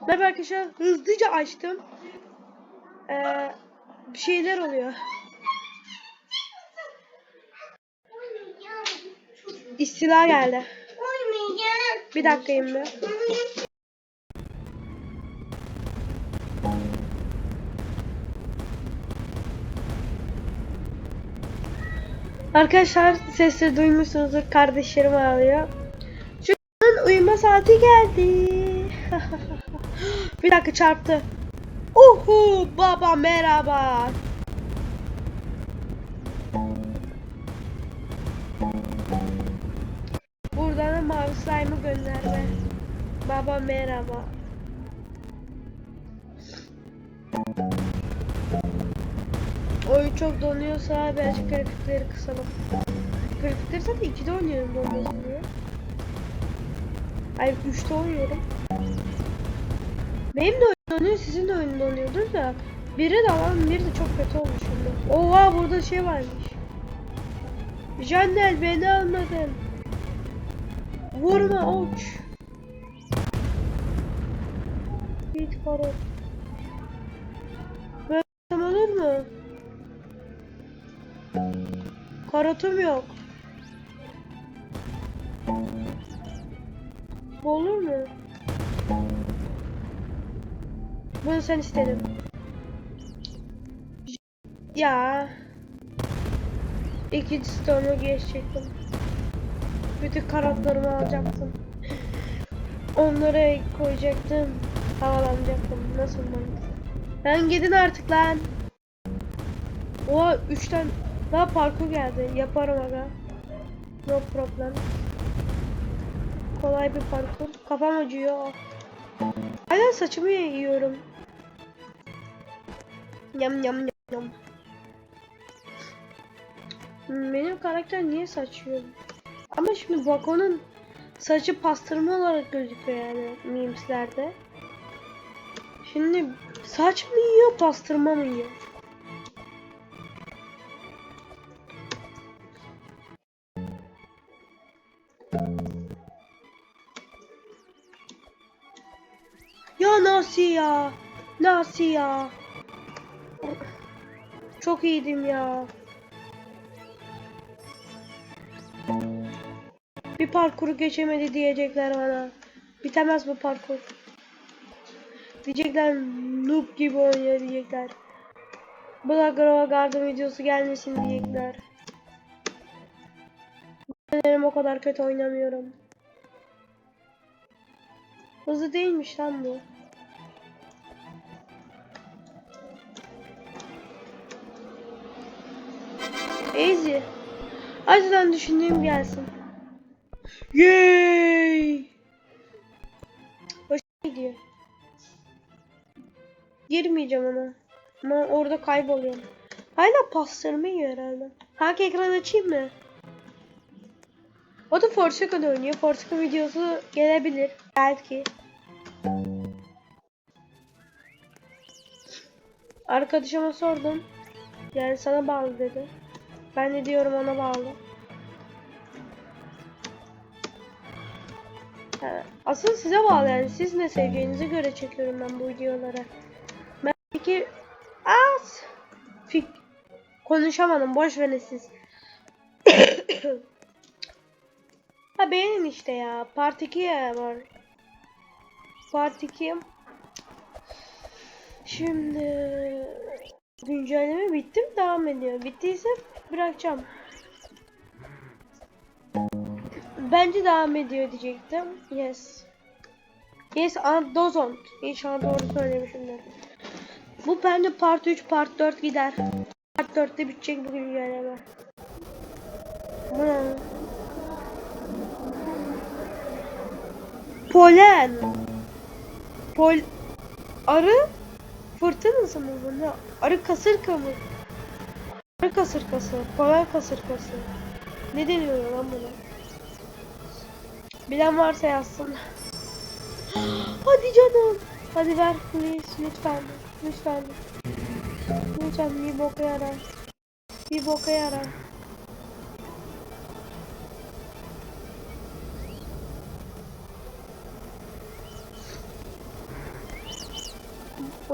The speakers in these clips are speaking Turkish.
Merhaba arkadaşlar hızlıca açtım. Ee, bir şeyler oluyor. İstila geldi. Bir dakika şimdi. Arkadaşlar sesleri duymuşsunuzdur. Kardeşlerim ağlıyor. Çocuğun uyuma saati geldi. bir dakika çarptı. Uhu baba merhaba. Buradan da mavi slime'ı gönderme. Baba merhaba. Oyun çok donuyorsa birazcık grafikleri kısalım. Grafikleri zaten 2'de oynuyorum donmasın diye. Ay 3'te oynuyorum. Benim de oyun donuyor, sizin de oyun donuyordur da. Biri de lan biri de çok kötü olmuş şimdi. Oha burada şey varmış. Jannel beni almadın. Vurma uç. Git karot. Böyle olur mu? Karotum yok. Olur mu? Bunu sen istedin. Ya. İkinci stone'u geçecektim. Bütün karotlarımı alacaktım. Onları koyacaktım. Havalanacaktım. Nasıl mantık? Ben gidin artık lan. Oha 3'ten daha parkur geldi. Yaparım aga. No problem. Kolay bir parkur. Kafam acıyor. Hala saçımı yiyorum. Yam yam yam Benim karakter niye saç yiyor? Ama şimdi Vako'nun saçı pastırma olarak gözüküyor yani memeslerde. Şimdi saç mı yiyor pastırma mı yiyor? Nasıl ya? Nasıl ya? Çok iyiydim ya. Bir parkuru geçemedi diyecekler bana. Bitemez bu parkur. Diyecekler noob gibi oynuyor diyecekler. Black Grova Garden videosu gelmesin diyecekler. Ben o kadar kötü oynamıyorum. Hızlı değilmiş lan bu. Easy. Acıdan düşündüğüm gelsin. Yay! Hoşuma gidiyor. Girmeyeceğim ona. Ama orada kayboluyorum. Hala pastırma yiyor herhalde. Hangi ekran açayım mı? O da Forsaken oynuyor. Forsaken videosu gelebilir. Belki. Arkadaşıma sordum. Yani sana bağlı dedi. Ben de diyorum ona bağlı. Asıl size bağlı yani. Siz ne seveceğinize göre çekiyorum ben bu videoları. Ben peki... Az! Fik... Konuşamadım. Boş verin siz. ha beğenin işte ya. Part 2 ya var. Part 2. Şimdi... Güncelleme bitti mi? Devam ediyor. Bittiyse bırakacağım. Bence devam ediyor diyecektim. Yes. Yes doesn't. İnşallah doğru söylemişimdir. Bu bence part 3, part 4 gider. Part 4'te bitecek bu güncelleme. Bu ne? Polen. Pol... Arı? Fırtınası mı bu ne? Arı kasırka mı? Arı kasırkası. Polen kasırkası. Ne deniyor lan buna? Bilen varsa yazsın. Hadi canım. Hadi ver please lütfen. Lütfen. Lütfen bir boka yarar. Bir boka yarar.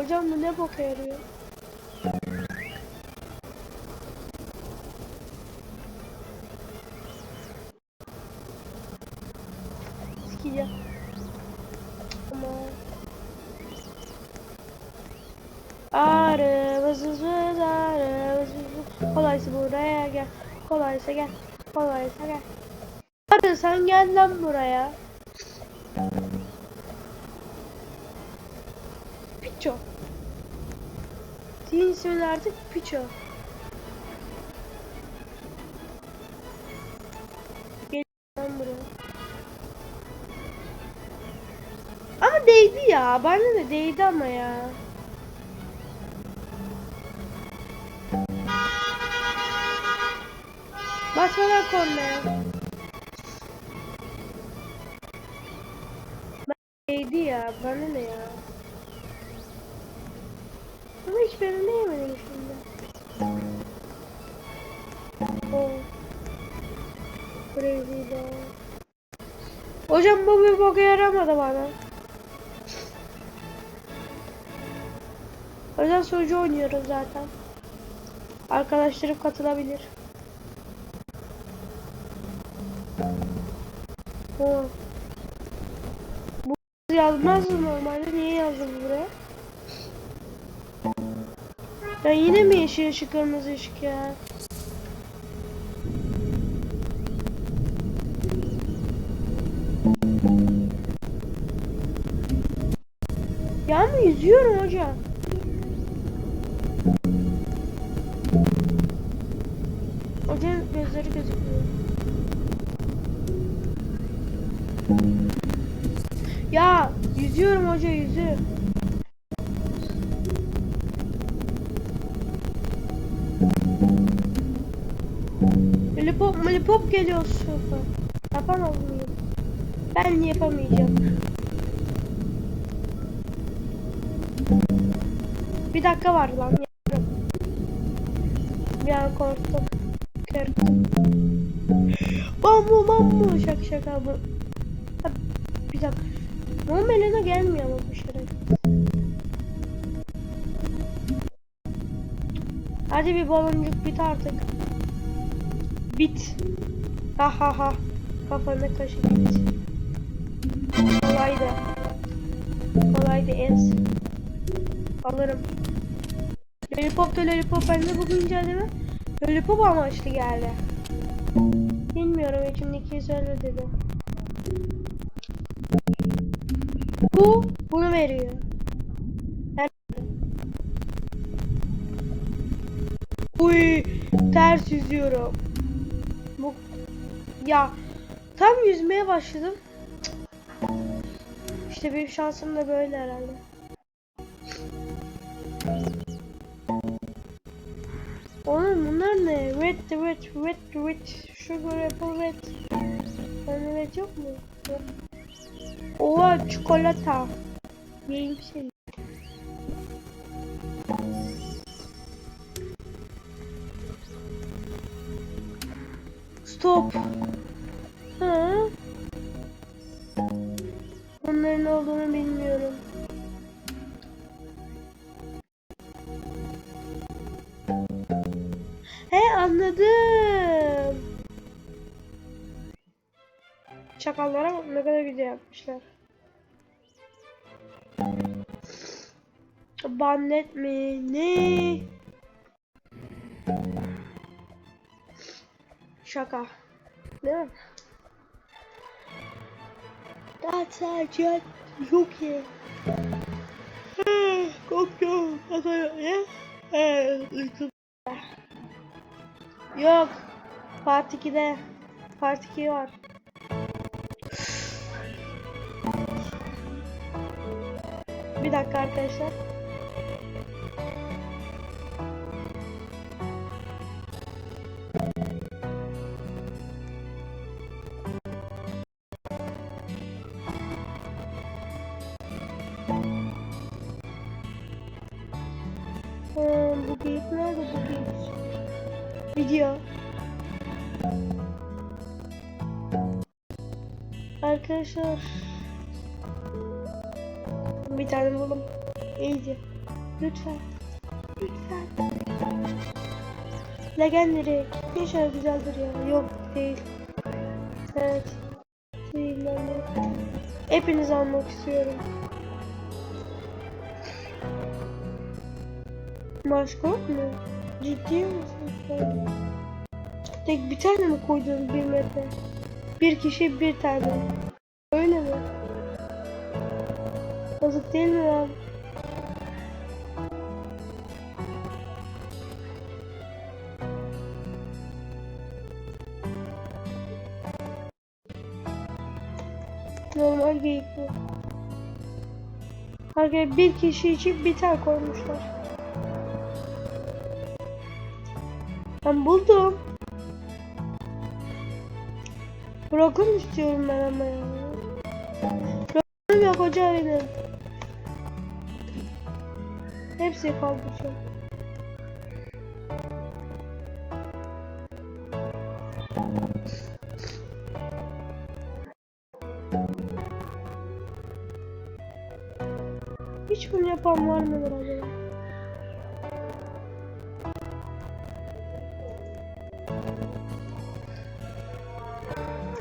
Hocam bu ne boka yarıyor? Sikeceğim. Vız vız vız. Kolaysa buraya gel. Kolaysa gel. Kolaysa gel. Arı sen gel lan buraya. Senin ismin artık Piço. Gel lan buraya. Ama değdi ya. Bana da değdi ama ya. Basmadan kornaya. Değdi ya. Bana ne ya. Ama hiç ben ne yemedim şimdi. Oh. Crazy dog. Hocam bu bir boka yaramadı bana. Özel sonucu oynuyoruz zaten. Arkadaşlarım katılabilir. Oo. Bu yazmaz mı normalde? Niye yazdım buraya? Ya yine mi yeşil ışık kırmızı ışık ya? Ya mı yüzüyorum hocam? Hocanın gözleri gözüküyor. Ya yüzüyorum hoca yüzü. Lollipop lollipop geliyor süper. Yapamaz mıyım? Ben yapamayacağım. Bir dakika var lan. Bir an korktum. Korktum. Bambu bambu şaka şaka bu. Bir dakika. Mom eline gelmiyor ama bu şeref. Hadi bir baloncuk bit artık. Bit. Ha ha ha. Kafana kaşı bit. Kolaydı. Kolaydı ez. Alırım. Lollipop da lollipop bende bu güncelleme. Lollipop amaçlı geldi. Bilmiyorum içimdeki söyle dedi. Bu bunu veriyor. Uy ters yüzüyorum. Bu ya tam yüzmeye başladım. İşte benim şansım da böyle herhalde. Oğlum bunlar ne? Red, red, red, red, sugar apple red. Yani red yok mu? Oha çikolata. Yiyeyim seni. Stop. Ha? Onların ne olduğunu bilmiyorum. He anladım. Çakallara ne kadar güzel yapmışlar. Bannet mi? Ne? Şaka. Değil mi? Jet. Çok iyi. Uykum. Yok. Part 2'de. Part 2 var. Bir dakika arkadaşlar. Bu geyik nerede bu geyik? Video. Arkadaşlar. Bir tane buldum. iyice. Lütfen. Lütfen. Legendary. İnşallah güzeldir ya. Yok değil. Evet. Değil. Hepinizi almak istiyorum. Yok mu? Ciddi misin sen? Tek bir tane mi koydun bir metre? Bir kişi bir tane. Öyle mi? Yazık değil mi lan? Normal geyik bu. Arkadaşlar bir kişi için bir tane koymuşlar. Ben buldum. Bırakın istiyorum ben ama ya. Bırakın yok hoca benim. Hepsi kaldı şu an. Hiç bunu yapan var mıdır acaba?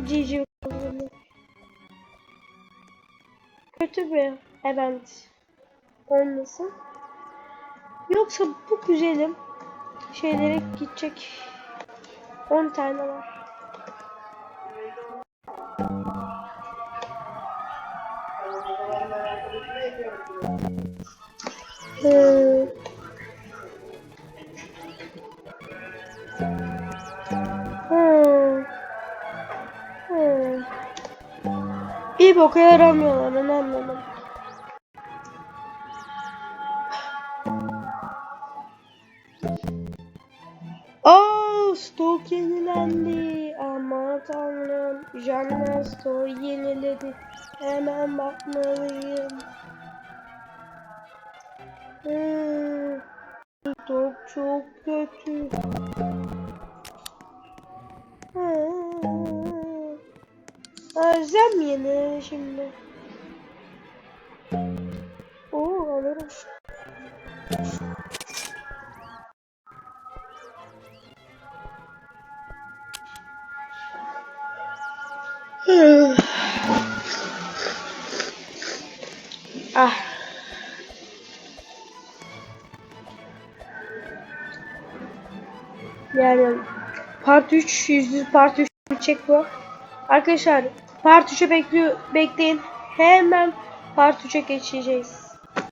GG Kötü bir event olmasın. Yoksa bu güzelim şeylere gidecek 10 tane var. Hmm. Bir boka yaramıyorlar onu anladım. Oh, stok yenilendi. Aman tanrım. Janna stok yeniledi. Hemen bakmalıyım. Hmm. Stok çok kötü. Hmm. Özlem yeni şimdi. Oo alırım. ah. Yani part 3 yüzde part 3 çek bu. Arkadaşlar part 3'e bekliyor bekleyin. Hemen part 3'e geçeceğiz.